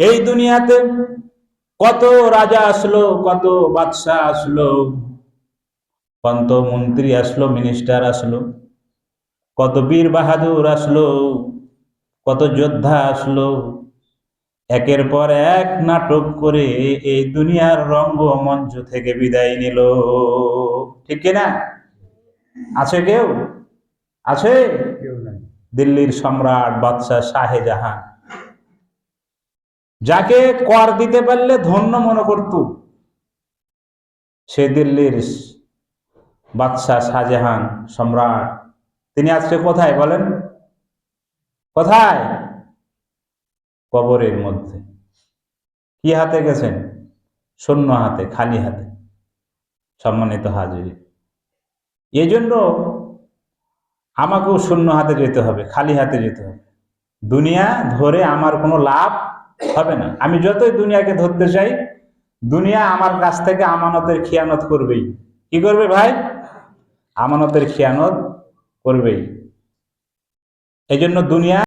এই দুনিয়াতে কত রাজা আসলো কত বাদশাহ আসলো কত মন্ত্রী আসলো মিনিস্টার আসলো কত বীর বাহাদুর আসলো কত যোদ্ধা আসলো। একের পর এক নাটক করে এই দুনিয়ার রঙ্গমঞ্চ থেকে বিদায় নিল। ঠিক না? আছে কেউ? আছে? দিল্লির সম্রাট বাদশাহ শাহজাহান যাকে কর দিতে পারলে ধন্য মনে করত। সে দিল্লির বাদশাহ শাহজাহান সম্রাট। তিনি আজকে কোথায় বলেন? কোথায়? কবরের মধ্যে। কি হাতে গেছেন? শূন্য হাতে, খালি হাতে। সম্মানিত হাজিরি এই জন্য আমাকেও শূন্য হাতে যেতে হবে, খালি হাতে যেতে হবে। দুনিয়া ধরে আমার কোনো লাভ হবে না। আমি যতই দুনিয়াকে ধরতে চাই, দুনিয়া আমার কাছ থেকে আমানতের খিয়ানত করবেই। কি করবে ভাই? আমানতের খিয়ানত করবেই। এই জন্য দুনিয়া